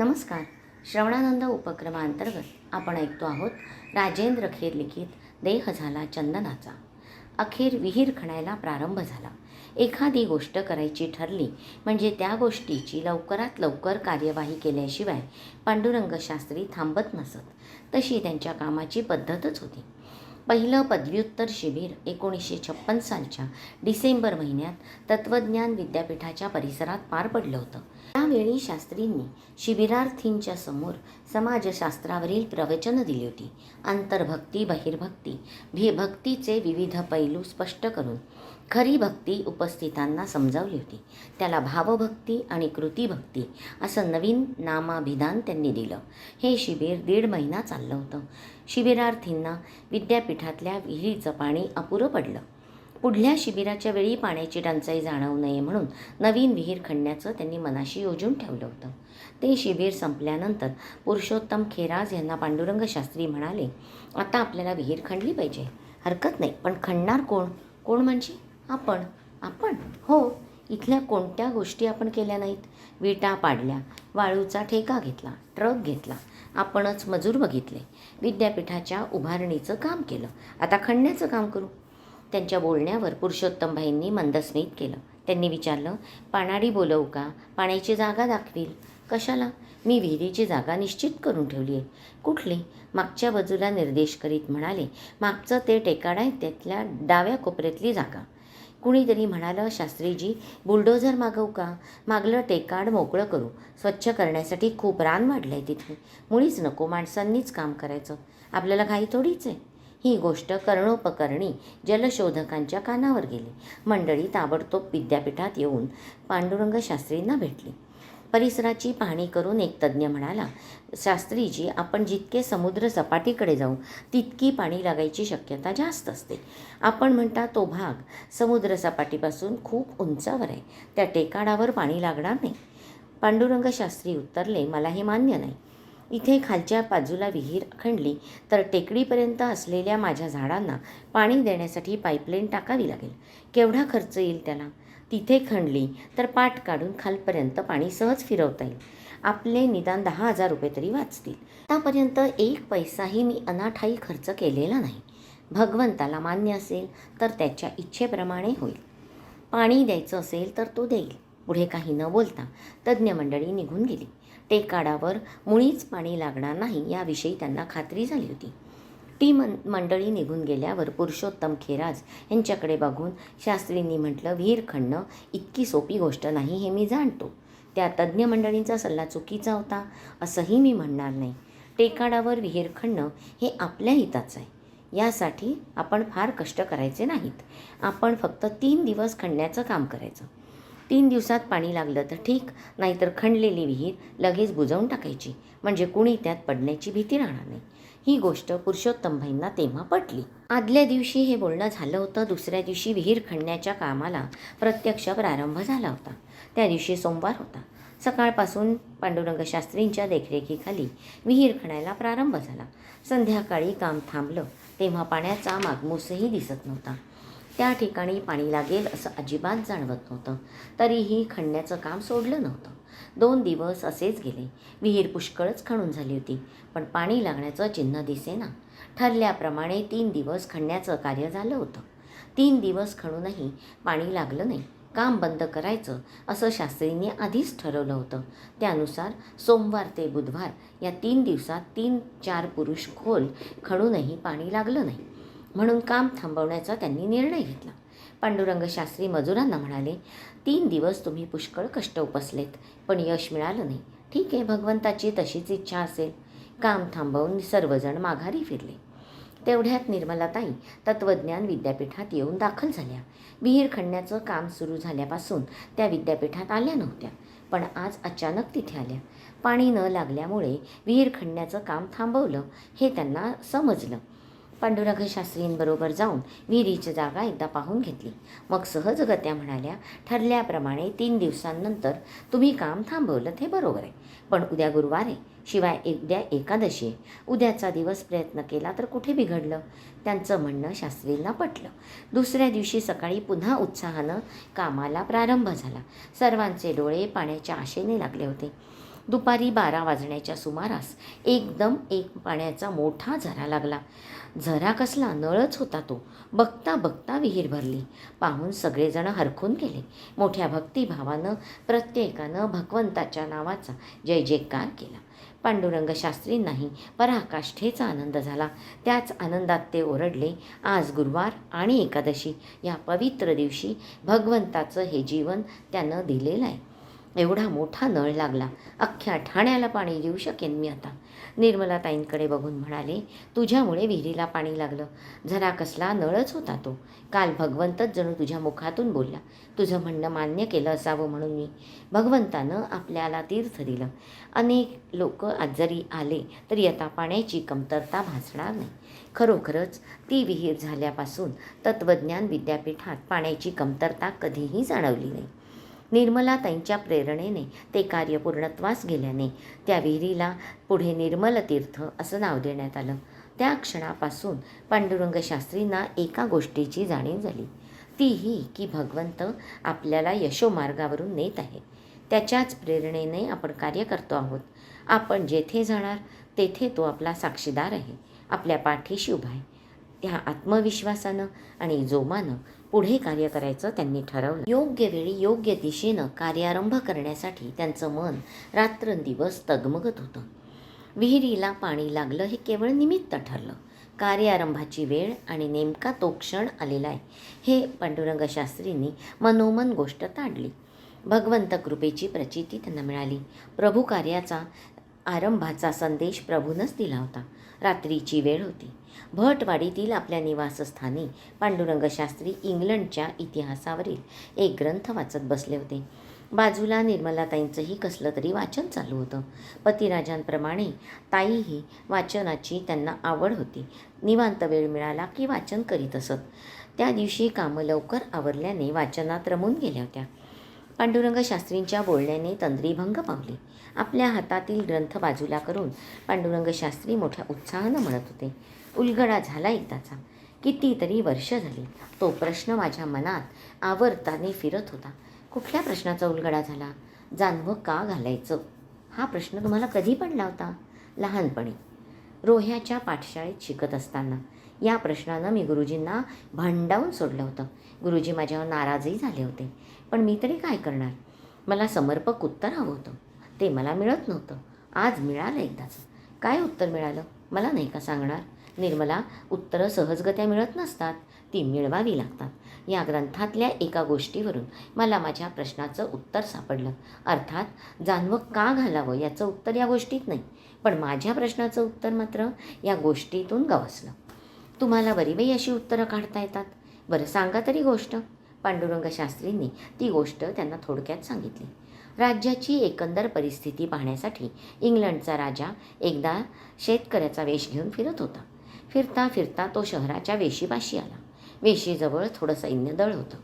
नमस्कार. श्रवणानंद उपक्रमांतर्गत आपण ऐकतो आहोत राजेंद्र खेर लिखित देह झाला चंदनाचा. अखेर विहीर खणायला प्रारंभ झाला. एखादी गोष्ट करायची ठरली म्हणजे त्या गोष्टीची लवकरात लवकर कार्यवाही केल्याशिवाय पांडुरंग शास्त्री थांबत नसत. तशी त्यांच्या कामाची पद्धतच होती. पहिलं पदव्युत्तर शिबिर एकोणीसशे छप्पन सालच्या डिसेंबर महिन्यात तत्त्वज्ञान विद्यापीठाच्या परिसरात पार पडलं होतं. त्यावेळी शास्त्रींनी शिबिरार्थींच्या समोर समाजशास्त्रावरील प्रवचनं दिली होती. आंतरभक्ती बहिर्भक्ती भी भक्तीचे विविध पैलू स्पष्ट करून खरी भक्ती उपस्थितांना समजावली होती. त्याला भावभक्ती आणि कृतीभक्ती असं नवीन नामाभिधान त्यांनी दिलं. हे शिबिर दीड महिना चाललं होतं. शिबिरार्थींना विद्यापीठातल्या विहिरीचं पाणी अपुरं पडलं. पुढल्या शिबिराच्या वेळी पाण्याची टंचाई जाणवू नये म्हणून नवीन विहीर खणण्याचं त्यांनी मनाशी योजून ठेवलं होतं. ते शिबिर संपल्यानंतर पुरुषोत्तम खेराज यांना पांडुरंग शास्त्री म्हणाले आता आपल्याला विहीर खणली पाहिजे. हरकत नाही. पण खणणार कोण? कोण म्हणजे? आपण आपण हो इथल्या कोणत्या गोष्टी आपण केल्या नाहीत? विटा पाडल्या वाळूचा ठेका घेतला ट्रक घेतला आपणच मजूर बघितले विद्यापीठाच्या उभारणीचं काम केलं. आता खणण्याचं काम करू. त्यांच्या बोलण्यावर पुरुषोत्तमभाईंनी मंदस्मित केलं. त्यांनी विचारलं पाणाडी बोलवू का? पाण्याची जागा दाखवील. कशाला? मी विहिरीची जागा निश्चित करून ठेवली आहे. कुठली? मागच्या बाजूला निर्देश करीत म्हणाले मागचं ते टेकाडा आहे त्यातल्या डाव्या कोपऱ्यातली जागा कुणीतरी म्हणालं शास्त्रीजी बुलडोझर मागवू का? मागलं टेकाड मोकळं करू. स्वच्छ करण्यासाठी खूप रान वाढलं आहे तिथे. मुळीच नको माणसांनीच काम करायचं. आपल्याला घाई थोडीच आहे. ही गोष्ट कर्णोपकरणी जलशोधकांच्या कानावर गेली. मंडळी ताबडतोब विद्यापीठात येऊन पांडुरंग शास्त्रींना भेटली. परिसराची पाहणी करून एक तज्ज्ञ म्हणाला शास्त्रीजी आपण जितके समुद्र सपाटीकडे जाऊ तितकी पाणी लागायची शक्यता जास्त असते. आपण म्हणता तो भाग समुद्र सपाटीपासून खूप उंचावर आहे. त्या टेकाडावर पाणी लागणार नाही. पांडुरंग शास्त्री उत्तरले मला हे मान्य नाही. इथे खालच्या बाजूला विहीर खणली तर टेकडीपर्यंत असलेल्या माझ्या झाडांना पाणी देण्यासाठी पाईपलाईन टाकावी लागेल. केवढा खर्च येईल त्याला? तिथे खणली तर पाठ काढून खालपर्यंत पाणी सहज फिरवता येईल. आपले निदान दहा हजार रुपये तरी वाचतील. आतापर्यंत एक पैसाही मी अनाठाई खर्च केलेला नाही. भगवंताला मान्य असेल तर त्याच्या इच्छेप्रमाणे होईल. पाणी द्यायचं असेल तर तो देईल. पुढे काही न बोलता तज्ज्ञ मंडळी निघून गेली. टेकाडावर मुळीच पाणी लागणार नाही याविषयी त्यांना खात्री झाली होती. ती मन मंडळी निघून गेल्यावर पुरुषोत्तम खेराज यांच्याकडे बघून शास्त्रींनी म्हटलं विहीर खणणं इतकी सोपी गोष्ट नाही हे मी जाणतो. त्या तज्ज्ञ मंडळींचा सल्ला चुकीचा होता असंही मी म्हणणार नाही. टेकाडावर विहीर खणणं हे आपल्या हिताचं आहे. यासाठी आपण फार कष्ट करायचे नाहीत. आपण फक्त तीन दिवस खणण्याचं काम करायचं. तीन दिवसात पाणी लागलं तर ठीक नाहीतर खणलेली विहीर लगेच बुजवून टाकायची. म्हणजे कुणी त्यात पडण्याची भीती राहणार नाही. ही गोष्ट पुरुषोत्तमभाईंना तेव्हा पटली. आदल्या दिवशी हे बोलणं झालं होतं दुसऱ्या दिवशी विहीर खणण्याच्या कामाला प्रत्यक्ष प्रारंभ झाला होता. त्या दिवशी सोमवार होता. सकाळपासून पांडुरंग शास्त्रींच्या देखरेखीखाली विहीर खणायला प्रारंभ झाला. संध्याकाळी काम थांबलं तेव्हा पाण्याचा मागमूसही दिसत नव्हता. त्या ठिकाणी पाणी लागेल असं अजिबात जाणवत नव्हतं. तरीही खणण्याचं काम सोडलं नव्हतं. दोन दिवस असेच गेले. विहीर पुष्कळच खणून झाली होती पण पाणी लागण्याचं चिन्ह दिसेना. ठरल्याप्रमाणे तीन दिवस खणण्याचं कार्य झालं होतं. तीन दिवस खणूनही पाणी लागलं नाही. काम बंद करायचं असं शास्त्रींनी आधीच ठरवलं होतं. त्यानुसार सोमवार ते बुधवार या तीन दिवसात तीन चार पुरुष खोल खणूनही पाणी लागलं नाही. म्हणून काम थांबवण्याचा त्यांनी निर्णय घेतला. पांडुरंग शास्त्री मजुरांना म्हणाले तीन दिवस तुम्ही पुष्कळ कष्ट उपसलेत पण यश मिळालं नाही. ठीक आहे भगवंताची तशीच इच्छा असेल. काम थांबवून सर्वजण माघारी फिरले. तेवढ्यात निर्मलाताई तत्त्वज्ञान विद्यापीठात येऊन दाखल झाल्या. विहीर खणण्याचं काम सुरू झाल्यापासून त्या विद्यापीठात आल्या नव्हत्या पण आज अचानक तिथे आल्या. पाणी न लागल्यामुळे विहीर खणण्याचं काम थांबवलं हे त्यांना समजलं. पांडुरंग शास्त्रींबरोबर जाऊन विहिरीची जागा एकदा पाहून घेतली. मग सहजगत्या म्हणाल्या ठरल्याप्रमाणे तीन दिवसांनंतर तुम्ही काम थांबवलं हे बरोबर आहे. पण उद्या गुरुवार आहे शिवाय एक- उद्या एकादशी आहे. उद्याचा दिवस प्रयत्न केला तर कुठे बिघडलं? त्यांचं म्हणणं शास्त्रींना पटलं. दुसऱ्या दिवशी सकाळी पुन्हा उत्साहानं कामाला प्रारंभ झाला. सर्वांचे डोळे पाण्याच्या आशेने लागले होते. दुपारी बारा वाजण्याच्या सुमारास एकदम एक पाण्याचा मोठा झरा लागला. झरा कसला नळच होता तो. बघता बघता विहीर भरली. पाहून सगळेजण हरखून गेले. मोठ्या भक्तिभावानं प्रत्येकानं भगवंताच्या नावाचा जय जयकार केला. पांडुरंग शास्त्रींनाही पराकाष्ठेचा आनंद झाला. त्याच आनंदात ते ओरडले आज गुरुवार आणि एकादशी. या पवित्र दिवशी भगवंताचं हे जीवन त्यानं दिलेलं आहे. एवढा मोठा नळ लागला. अख्ख्या ठाण्याला पाणी देऊ शकेन मी आता. निर्मलाताईंकडे बघून म्हणाले तुझ्यामुळे विहिरीला पाणी लागलं. जरा कसला नळच होता तो. काल भगवंतच जणू तुझ्या मुखातून बोलला. तुझं म्हणणं मान्य केलं असावं म्हणून मी. भगवंतानं आपल्याला तीर्थ दिलं. अनेक लोक आज जरी आले तरी आता पाण्याची कमतरता भासणार नाही. खरोखरच ती विहीर झाल्यापासून तत्त्वज्ञान विद्यापीठात पाण्याची कमतरता कधीही जाणवली नाही. निर्मलाताईंच्या प्रेरणेने ते कार्य पूर्णत्वास गेल्याने त्या विहिरीला पुढे निर्मल तीर्थ असं नाव देण्यात आलं. त्या क्षणापासून पांडुरंग शास्त्रींना एका गोष्टीची जाणीव झाली. तीही की भगवंत आपल्याला यशोमार्गावरून नेत आहे. त्याच्याच प्रेरणेने आपण कार्य करतो आहोत. आपण जेथे जाणार तेथे तो आपला साक्षीदार आहे. आपल्या पाठीशी उभा आहे. त्या आत्मविश्वासानं आणि जोमानं पुढे कार्य करायचं त्यांनी ठरवलं. योग्य वेळी योग्य दिशेनं कार्यारंभ करण्यासाठी त्यांचं मन रात्रंदिवस तगमगत होतं. विहिरीला पाणी लागलं हे केवळ निमित्त ठरलं. कार्यारंभाची वेळ आणि नेमका तो क्षण आलेला आहे हे पांडुरंग शास्त्रींनी मनोमन गोष्ट ताडली भगवंत कृपेची प्रचिती त्यांना मिळाली. प्रभू कार्याचा आरंभाचा संदेश प्रभूनच दिला होता. रात्रीची वेळ होती. भटवाडीतील आपल्या निवासस्थानी पांडुरंग शास्त्री इंग्लंडच्या इतिहासावरील एक ग्रंथ वाचत बसले होते. बाजूला निर्मलाताईंचंही कसलं तरी वाचन चालू होतं. पतिराजांप्रमाणे ताईही वाचनाची त्यांना आवड होती. निवांत वेळ मिळाला की वाचन करीत असत. त्या दिवशी कामं लवकर आवरल्याने वाचनात रमून गेल्या होत्या. पांडुरंग शास्त्रींच्या बोलण्याने तंद्रीभंग पावली. आपल्या हातातील ग्रंथ बाजूला करून पांडुरंग शास्त्री मोठ्या उत्साहानं म्हणत होते उलगडा झाला एकदाचा कितीतरी वर्ष झाली. तो प्रश्न माझ्या मनात आवर्ताने फिरत होता. कुठल्या प्रश्नाचा उलगडा झाला? जानवं का घालायचं? हा प्रश्न तुम्हाला कधी पडला होता लहानपणी. रोह्याच्या पाठशाळेत शिकत असताना. या प्रश्नानं मी गुरुजींना भांडावून सोडलं होतं. गुरुजी माझ्यावर नाराजही झाले होते. पण मी तरी काय करणार? मला समर्पक उत्तर हवं होतं. ते मला मिळत नव्हतं. आज मिळालं एकदाच. काय उत्तर मिळालं? मला नाही का सांगणार? निर्मला उत्तरं सहजगत्या मिळत नसतात. ती मिळवावी लागतात. या ग्रंथातल्या एका गोष्टीवरून मला माझ्या प्रश्नाचं उत्तर सापडलं. अर्थात जानवं का घालावं याचं उत्तर या गोष्टीत नाही पण माझ्या प्रश्नाचं उत्तर मात्र या गोष्टीतून गवसलं. तुम्हाला बरीबाई अशी उत्तरं काढता येतात? बरं सांगा तरी गोष्ट. पांडुरंग शास्त्रींनी ती गोष्ट त्यांना थोडक्यात सांगितली. राज्याची एकंदर परिस्थिती पाहण्यासाठी इंग्लंडचा राजा एकदा शेतकऱ्याचा वेश घेऊन फिरत होता. फिरता फिरता तो शहराच्या वेशीपाशी आला. वेशीजवळ थोडं सैन्यदळ होतं.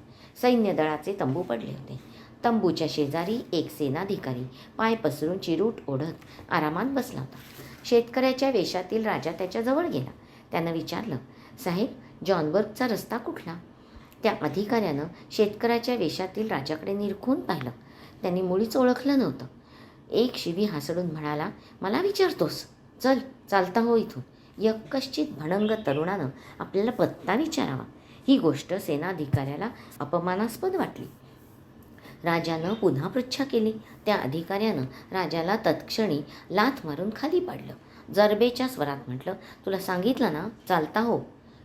सैन्यदळाचे तंबू पडले होते. तंबूच्या शेजारी एक सेनाधिकारी पाय पसरून चिरूट ओढत आरामात बसला होता. शेतकऱ्याच्या वेशातील राजा त्याच्याजवळ गेला. त्यानं विचारलं साहेब जॉनबर्गचा रस्ता कुठला? त्या अधिकाऱ्यानं शेतकऱ्याच्या वेशातील राजाकडे निरखून पाहिलं. त्यांनी मुळीच ओळखलं नव्हतं. एक शिवी हासडून म्हणाला मला विचारतोस. चल चालता हो इथून. यक्कश्चित भणंग तरुणानं आपल्याला पत्ता विचारावा. ही गोष्ट सेनाधिकाऱ्याला अपमानास्पद वाटली. राजानं पुन्हा पृच्छा केली. त्या अधिकाऱ्यानं राजाला तत्क्षणी लाथ मारून खाली पाडलं. जरबेच्या स्वरात म्हटलं तुला सांगितलं ना चालता हो.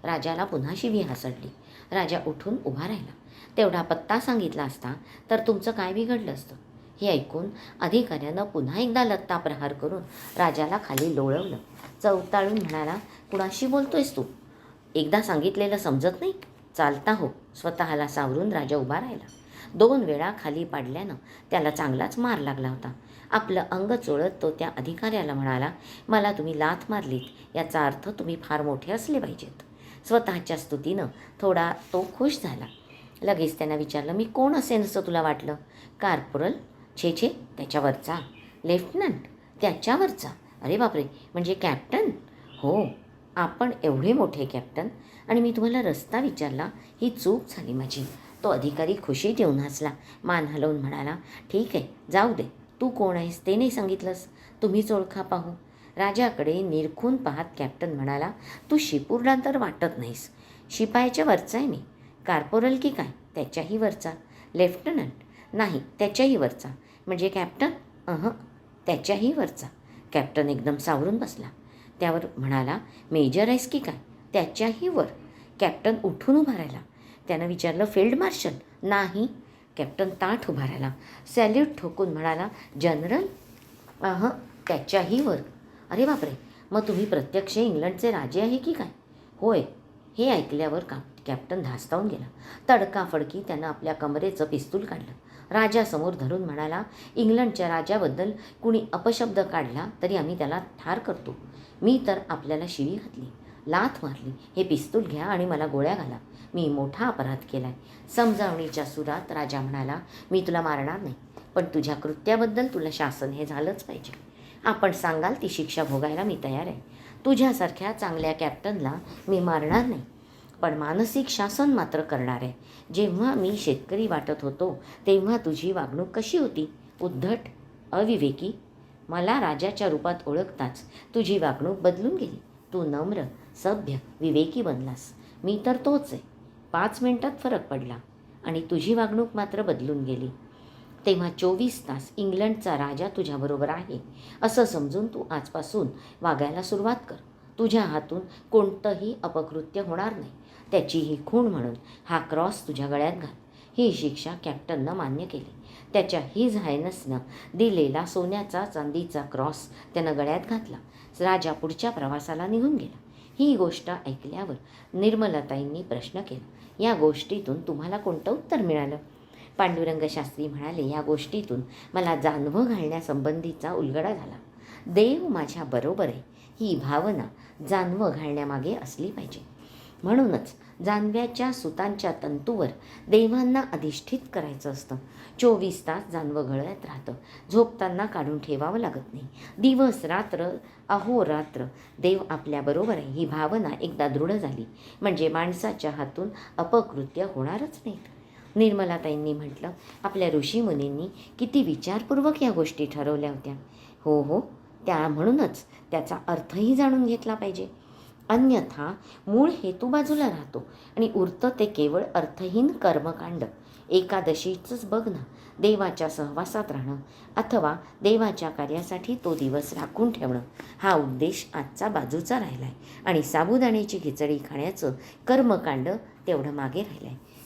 राजाला पुन्हा शिवी हासडली. राजा उठून उभा राहिला. तेवढा पत्ता सांगितला असता तर तुमचं काय बिघडलं असतं? हे ऐकून अधिकाऱ्यानं पुन्हा एकदा लत्ता प्रहार करून राजाला खाली लोळवलं. चवताळून म्हणाला कुणाशी बोलतोयस तू? एकदा सांगितलेलं समजत नाही? चालता हो. स्वतःला सावरून राजा उभा राहिला. दोन वेळा खाली पाडल्यानं त्याला चांगलाच मार लागला होता. आपलं अंग चोळत तो त्या अधिकाऱ्याला म्हणाला मला तुम्ही लाथ मारलीत. याचा अर्थ तुम्ही फार मोठे असले पाहिजेत. स्वतःच्या स्तुतीनं थोडा तो खुश झाला. लगेच त्यांना विचारलं मी कोण असेन असं तुला वाटलं? कार्पोरल? छे छे त्याच्यावरचा? लेफ्टनंट? त्याच्यावरचा? अरे बापरे म्हणजे कॅप्टन? हो आपण एवढे मोठे कॅप्टन. आणि मी तुम्हाला रस्ता विचारला ही चूक झाली माझी. तो अधिकारी खुशी देऊन हसला मान हलवून म्हणाला ठीक आहे जाऊ दे. तू कोण आहेस ते नाही सांगितलंस. तुम्हीच ओळखा पाहू. राजाकडे निरखून पाहत कॅप्टन म्हणाला तू शिपूरला तर वाटत नाहीस. शिपायाच्या वरचा आहे मी. कार्पोरल की काय? त्याच्याही वरचा. लेफ्टनंट? नाही त्याच्याही वरचा. म्हणजे कॅप्टन? अह त्याच्याही वरचा. कॅप्टन एकदम सावरून बसला. त्यावर म्हणाला मेजर आहेस की काय? त्याच्याही वर. कॅप्टन उठून उभा राहिला. त्यानं विचारलं फील्ड मार्शल? नाही. कॅप्टन ताठ उभा राहिला. सॅल्यूट ठोकून म्हणाला जनरल? अह त्याच्याही वर. अरे बापरे मग तुम्ही प्रत्यक्ष इंग्लंडचे राजे आहे की काय? होय हे ऐकल्यावर का कॅप्टन धास्तावून गेला. तडकाफडकी त्यानं आपल्या कमरेचं पिस्तूल काढलं. राजासमोर धरून म्हणाला इंग्लंडच्या राजाबद्दल कुणी अपशब्द काढला तरी आम्ही त्याला ठार करतो. मी तर आपल्याला शिवी घातली लाथ मारली. हे पिस्तूल घ्या आणि मला गोळ्या घाला. मी मोठा अपराध केलाय. समजावणीच्या सुरात राजा म्हणाला मी तुला मारणार नाही पण तुझ्या कृत्याबद्दल तुला शासन हे झालंच पाहिजे. आपण सांगाल ती शिक्षा भोगायला मी तयार आहे. तुझ्यासारख्या चांगल्या कॅप्टनला मी मारणार नाही. पण मानसिक शासन मात्र करणार आहे. जेव्हा मी शेतकरी वाटत होतो तेव्हा तुझी वागणूक कशी होती? उद्धट? अविवेकी? मला राजाच्या रूपात ओळखताच तुझी वागणूक बदलून गेली. तू नम्र सभ्य विवेकी बनलास. मी तर तोच आहे. पाच मिनटात फरक पडला आणि तुझी वागणूक मात्र बदलून गेली. तेव्हा चोवीस तास इंग्लंडचा राजा तुझ्याबरोबर आहे. असं समजून तू आजपासून वागायला सुरुवात कर. तुझ्या हातून कोणतंही अपकृत्य होणार नाही. त्याची ही खूण म्हणून हा क्रॉस तुझ्या गळ्यात घाल. ही शिक्षा कॅप्टननं मान्य केली. त्याच्या हिज हायनसनं दिलेला सोन्याचा चांदीचा क्रॉस त्यानं गळ्यात घातला. राजा पुढच्या प्रवासाला निघून गेला. ही गोष्ट ऐकल्यावर निर्मलताईंनी प्रश्न केला. या गोष्टीतून तुम्हाला कोणतं उत्तर मिळालं? पांडुरंग शास्त्री म्हणाले या गोष्टीतून मला जानवं घालण्यासंबंधीचा उलगडा झाला. देव माझ्या बरोबर आहे. ही भावना जानवं घालण्यामागे असली पाहिजे. म्हणूनच जानव्याच्या सुतांच्या तंतूवर देवांना अधिष्ठित करायचं असतं. चोवीस तास जानवं गळ्यात राहतं. झोपताना काढून ठेवावं लागत नाही. दिवस रात्र अहोरात्र देव आपल्याबरोबर आहे. ही भावना एकदा दृढ झाली म्हणजे माणसाच्या हातून अपकृत्य होणारच नाहीत. निर्मलाताईंनी म्हटलं आपल्या ऋषीमुनींनी किती विचारपूर्वक या गोष्टी ठरवल्या होत्या. हो हो त्या म्हणूनच त्याचा अर्थही जाणून घेतला पाहिजे. अन्यथा मूळ हेतू बाजूला राहतो आणि उरतं ते केवळ अर्थहीन कर्मकांड. एकादशीचंच बघ ना देवाच्या सहवासात राहणं अथवा देवाच्या कार्यासाठी तो दिवस राखून ठेवणं हा उद्देश आजचा बाजूचा राहिला आहे आणि साबुदाण्याची खिचडी खाण्याचं कर्मकांड तेवढं मागे राहिलं आहे